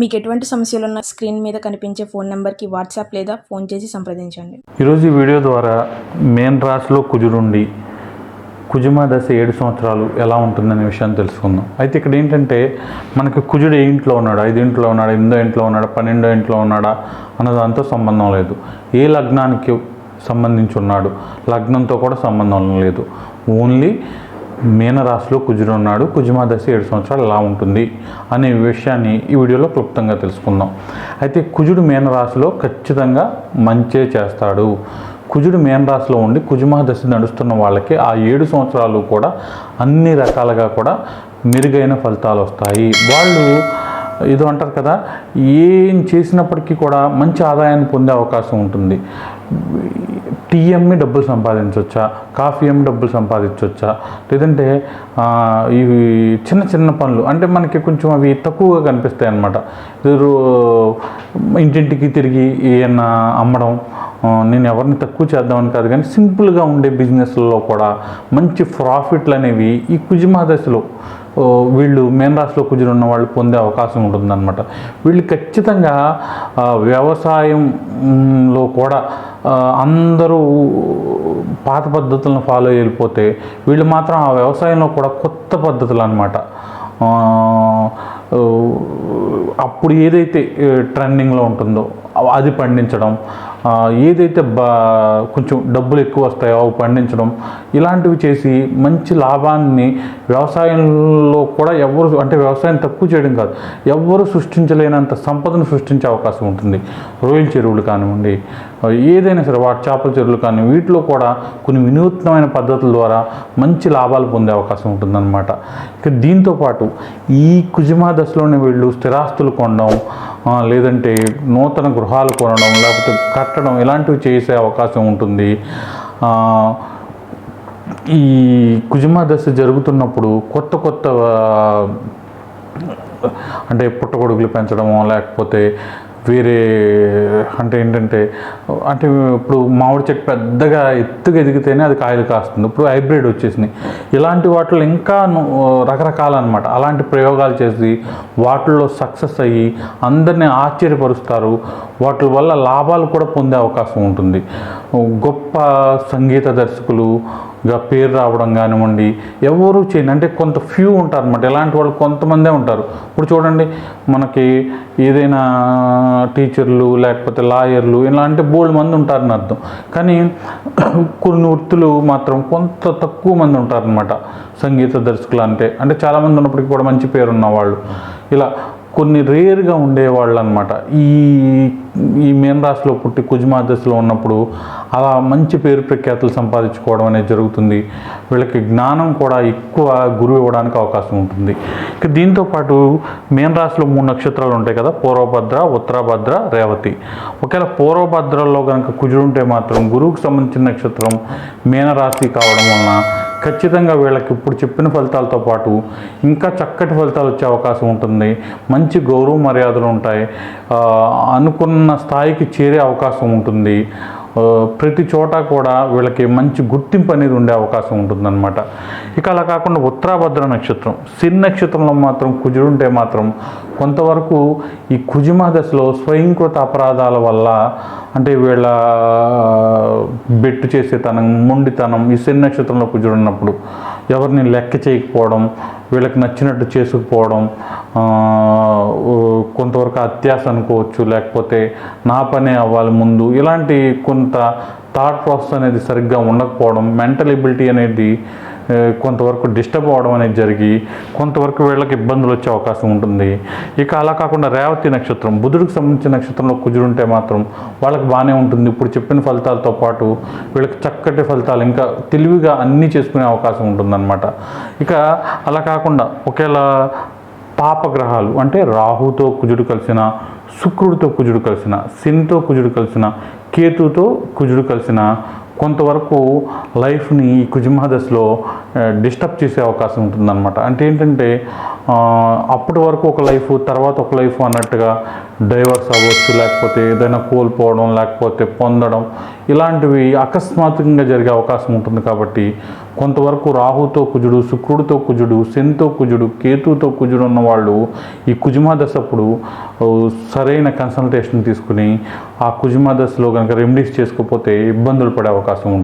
మీకు ఎటువంటి సమస్యలు ఉన్న స్క్రీన్ మీద కనిపించే ఫోన్ నెంబర్కి వాట్సాప్ లేదా ఫోన్ చేసి సంప్రదించండి. ఈరోజు ఈ వీడియో ద్వారా మేన్ రాశిలో కుజుడుండి కుజుమ దశ ఏడు సంవత్సరాలు ఎలా ఉంటుందనే విషయాన్ని తెలుసుకుందాం. అయితే ఇక్కడ ఏంటంటే మనకి కుజుడు ఏ ఇంట్లో ఉన్నాడు? ఐదు ఇంట్లో ఉన్నాడు? ఎనిమిదో ఇంట్లో ఉన్నాడా? పన్నెండో ఇంట్లో ఉన్నాడా? అన్న దాంతో సంబంధం లేదు. ఏ లగ్నానికి సంబంధించి ఉన్నాడు? లగ్నంతో కూడా సంబంధం లేదు. ఓన్లీ మీనరాశిలో కుజుడు ఉన్నాడు. కుజుమ దశ ఏడు సంవత్సరాలు ఎలా ఉంటుంది అనే విషయాన్ని ఈ వీడియోలో క్లుప్తంగా తెలుసుకుందాం. అయితే కుజుడు మీనరాశిలో ఖచ్చితంగా మంచే చేస్తాడు. కుజుడు మీనరాశిలో ఉండి కుజుమ దశ నడుస్తున్న వాళ్ళకి ఆ ఏడు సంవత్సరాలు కూడా అన్ని రకాలుగా కూడా మెరుగైన ఫలితాలు వస్తాయి. వాళ్ళు ఏదో అంటారు కదా ఏం చేసినప్పటికీ కూడా మంచి ఆదాయాన్ని పొందే అవకాశం ఉంటుంది. టీ అమ్మి డబ్బులు సంపాదించవచ్చా కాఫీ అమ్మి డబ్బులు సంపాదించవచ్చా లేదంటే ఇవి చిన్న చిన్న పనులు అంటే మనకి కొంచెం అవి తక్కువగా కనిపిస్తాయి అన్నమాట. ఇంటింటికి తిరిగి ఏమన్నా అమ్మడం నేను ఎవరిని తక్కువ చేద్దామని కాదు కానీ సింపుల్గా ఉండే బిజినెస్లలో కూడా మంచి ప్రాఫిట్లు అనేవి ఈ కుజిమా దశలో వీళ్ళు మేన్ రాశిలో కుజులు ఉన్న వాళ్ళు పొందే అవకాశం ఉంటుందన్నమాట. వీళ్ళు ఖచ్చితంగా వ్యవసాయంలో కూడా అందరూ పాత పద్ధతులను ఫాలో అయిపోతే వీళ్ళు మాత్రం ఆ వ్యవసాయంలో కూడా కొత్త పద్ధతులు అనమాట అప్పుడు ఏదైతే ట్రెండింగ్లో ఉంటుందో అది పండించడం ఏదైతే బా కొంచెం డబ్బులు ఎక్కువ వస్తాయో అవి పండించడం ఇలాంటివి చేసి మంచి లాభాన్ని వ్యవసాయంలో కూడా ఎవరు అంటే వ్యవసాయం తక్కువ చేయడం కాదు ఎవరు సృష్టించలేనంత సంపదను సృష్టించే అవకాశం ఉంటుంది. రొయ్యల చెరువులు కానివ్వండి ఏదైనా సరే వాటి చేపల చెరువులు కానీ వీటిలో కూడా కొన్ని వినూత్నమైన పద్ధతుల ద్వారా మంచి లాభాలు పొందే అవకాశం ఉంటుందన్నమాట. ఇక దీంతోపాటు ఈ కుజుమా దశలోనే వీళ్ళు స్థిరాస్తులు కొనడం లేదంటే నూతన గృహాలు కొనడం లేకపోతే కట్టడం ఇలాంటివి చేసే అవకాశం ఉంటుంది. ఈ కుజుమ దశ జరుగుతున్నప్పుడు కొత్త కొత్త అంటే పుట్టగొడుగులు పెంచడము లేకపోతే వేరే అంటే ఏంటంటే అంటే ఇప్పుడు మామిడి చెట్టు పెద్దగా ఎత్తుగా ఎదిగితేనే అది కాయలు కాస్తుంది. ఇప్పుడు హైబ్రిడ్ వచ్చేసినాయి. ఇలాంటి వాటిలో ఇంకా రకరకాల అనమాట అలాంటి ప్రయోగాలు చేసి వాటిల్లో సక్సెస్ అయ్యి అందరినీ ఆశ్చర్యపరుస్తారు. వాటి వల్ల లాభాలు కూడా పొందే అవకాశం ఉంటుంది. గొప్ప సంగీత దర్శకులు గా పేరు రావడం కానివ్వండి ఎవరు చేయండి అంటే కొంత ఫ్యూ ఉంటారు అనమాట ఇలాంటి వాళ్ళు కొంతమందే ఉంటారు. ఇప్పుడు చూడండి మనకి ఏదైనా టీచర్లు లేకపోతే లాయర్లు ఇలాంటి బోల్డ్ మంది ఉంటారని అర్థం. కానీ కొన్ని వృత్తులు మాత్రం కొంత తక్కువ మంది ఉంటారనమాట సంగీత దర్శకులు అంటే అంటే చాలామంది ఉన్నప్పటికీ కూడా మంచి పేరు ఉన్నవాళ్ళు ఇలా కొన్ని రేర్గా ఉండేవాళ్ళు అనమాట ఈ ఈ మీన రాశిలో పుట్టి కుజుమా దశలో ఉన్నప్పుడు అలా మంచి పేరు ప్రఖ్యాతులు సంపాదించుకోవడం అనేది జరుగుతుంది. వీళ్ళకి జ్ఞానం కూడా ఎక్కువ గురువు ఇవ్వడానికి అవకాశం ఉంటుంది. ఇక దీంతో పాటు రాశిలో మూడు నక్షత్రాలు ఉంటాయి కదా పూర్వభద్ర ఉత్తరభద్ర రేవతి. ఒకవేళ పూర్వభద్రలో కనుక కుజుడు ఉంటే మాత్రం గురువుకు సంబంధించిన నక్షత్రం మీనరాశి కావడం వలన ఖచ్చితంగా వీళ్ళకి ఇప్పుడు చెప్పిన ఫలితాలతో పాటు ఇంకా చక్కటి ఫలితాలు వచ్చే అవకాశం ఉంటుంది. మంచి గౌరవ మర్యాదలు ఉంటాయి. అనుకున్న స్థాయికి చేరే అవకాశం ఉంటుంది. ప్రతి చోట కూడా వీళ్ళకి మంచి గుర్తింపు అనేది ఉండే అవకాశం ఉంటుందన్నమాట. ఇక అలా కాకుండా ఉత్తరాభద్ర నక్షత్రం సిన్ నక్షత్రంలో మాత్రం కుజుడుంటే మాత్రం కొంతవరకు ఈ కుజుమా దశలో స్వయంకృత అపరాధాల వల్ల అంటే వీళ్ళ బెట్టు చేసేతనం మొండితనం ఈ శని నక్షత్రంలో కుజుడు ఉన్నప్పుడు ఎవరిని లెక్క చేయకపోవడం వీళ్ళకి నచ్చినట్టు చేసుకుపోవడం కొంతవరకు అత్యాస అనుకోవచ్చు లేకపోతే నా పనే అవ్వాలి ముందు ఇలాంటి కొంత థాట్ ప్రాసెస్ అనేది సరిగ్గా ఉండకపోవడం మెంటల్ ఎబిలిటీ అనేది కొంతవరకు డిస్టర్బ్ అవ్వడం అనేది జరిగి కొంతవరకు వీళ్ళకి ఇబ్బందులు వచ్చే అవకాశం ఉంటుంది. ఇక అలా కాకుండా రేవతి నక్షత్రం బుధుడికి సంబంధించిన నక్షత్రంలో కుజుడు ఉంటే మాత్రం వాళ్ళకి బాగానే ఉంటుంది. ఇప్పుడు చెప్పిన ఫలితాలతో పాటు వీళ్ళకి చక్కటి ఫలితాలు ఇంకా తెలివిగా అన్నీ చేసుకునే అవకాశం ఉంటుందన్నమాట. ఇక అలా కాకుండా ఒకేలా పాపగ్రహాలు అంటే రాహుతో కుజుడు కలిసిన శుక్రుడితో కుజుడు కలిసిన శనితో కుజుడు కలిసిన కేతుతో కుజుడు కలిసిన కొంతవరకు లైఫ్ని ఈ కుజుమహ దశలో డిస్టర్బ్ చేసే అవకాశం ఉంటుందన్నమాట. అంటే ఏంటంటే అప్పటి వరకు ఒక లైఫ్ తర్వాత ఒక లైఫ్ అన్నట్టుగా డైవర్స్ అవ్వచ్చు లేకపోతే ఏదైనా కోల్పోవడం లేకపోతే పొందడం ఇలాంటివి అకస్మాత్తుగా జరిగే అవకాశం ఉంటుంది కాబట్టి కొంతవరకు రాహుతో కుజుడు శుక్రుడితో కుజుడు శనితో కుజుడు కేతుతో కుజుడు ఉన్న వాళ్ళు ఈ కుజుమా దశ అప్పుడు సరైన కన్సల్టేషన్ తీసుకుని ఆ కుజుమా దశలో కనుక రెమెడీస్ చేసుకోకపోతే ఇబ్బందులు పడే అవకాశం ఉంటుంది.